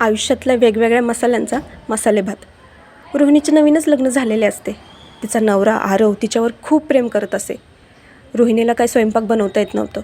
आयुष्यातल्या वेगवेगळ्या मसाल्यांचा मसाले भात. रोहिणीचे नवीनच लग्न झालेले असते. तिचा नवरा आरव तिच्यावर खूप प्रेम करत असे. रोहिणीला काही स्वयंपाक बनवता येत नव्हतं.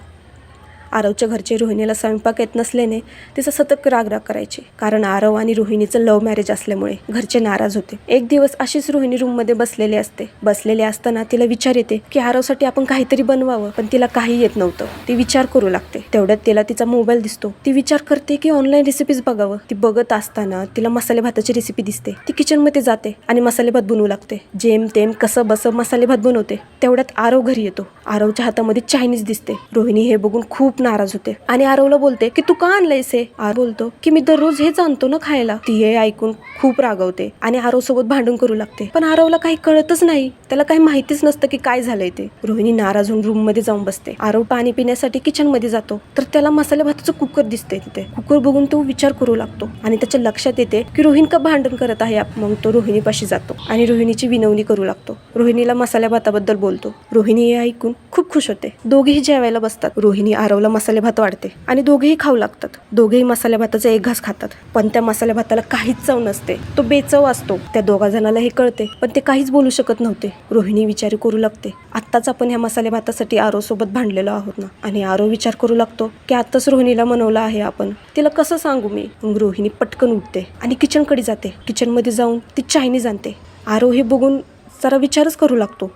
आरवच्या घरचे रोहिणीला स्वयंपाक येत नसल्याने तिचा सतत रागराग करायचे. कारण आरव आणि रोहिणीचं लव्ह मॅरेज असल्यामुळे घरचे नाराज होते. एक दिवस अशीच रोहिणी रूममध्ये बसलेली असते. बसलेली असताना तिला विचार येते की आरवसाठी आपण काहीतरी बनवावं पण तिला काही येत नव्हतं. ती विचार करू लागते. तेवढ्यात तिला तिचा मोबाईल दिसतो. ती विचार करते की ऑनलाईन रेसिपीज बघावं. ती बघत असताना तिला मसाले भाताची रेसिपी दिसते. ती किचनमध्ये जाते आणि मसाले भात बनवू लागते. जेम तेम कसं बसं मसाले भात बनवते. तेवढ्यात आरव घरी येतो. आरवच्या हातामध्ये चायनीज दिसते. रोहिणी हे बघून खूप नाराज होते. आणि आरवला बोलते की तू का आणलंयस हे? आरव बोलतो की मी दररोज हेच आणतो ना खायला. ती हे ऐकून खूप रागवते आणि आरव सोबत भांडण करू लागते. पण आरवला काही कळतच नाही. त्याला काही माहितीच नसतं की काय झालंय ते. रोहिणी नाराज होऊन रूममध्ये जाऊन बसते. आरव पाणी पिण्यासाठी किचनमध्ये जातो. तर त्याला मसाले भाताचं कुकर दिसते तिथे. कुकर बघून तो विचार करू लागतो आणि त्याच्या लक्षात येते की रोहिणी का भांडण करत आहे? मग तो रोहिणीपाशी जातो आणि रोहिणीची विनवणी करू लागतो. रोहिणीला मसाल्या भाताबद्दल बोलतो. रोहिणी हे ऐकून खूप खुश होते. दोघेही जेवायला बसतात. रोहिणी आरवला मसाले भात वाढते आणि दोघेही खाऊ लागतात. दोघेही मसाल्या भाताचा एक घास खातात. पण त्या मसाल्या भाताला काहीच चव नसते. तो बेचव असतो. त्या दोघा जणाला हे कळते पण ते काहीच बोलू शकत नव्हते. रोहिणी विचार करू लागते आत्ताच आपण ह्या मसाले भातासाठी आरो सोबत भांडलेलो आहोत ना? आणि आरो विचार करू लागतो की आत्ताच रोहिणीला मनवलं आहे आपण. तिला कसं सांगू मी? रोहिणी पटकन उठते आणि किचनकडे जाते. किचनमध्ये जाऊन ती चायनीज आणते आरो हे बघून जरा विचारच करू लागतो.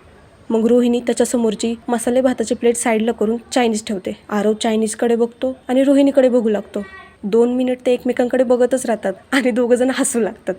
मग रोहिणी त्याच्यासमोरची मसाले भाताची प्लेट साईडला करून चायनीज ठेवते. आरव चायनीजकडे बघतो आणि रोहिणीकडे बघू लागतो. दोन मिनिट ते एकमेकांकडे बघतच राहतात आणि दोघं जण हसू लागतात.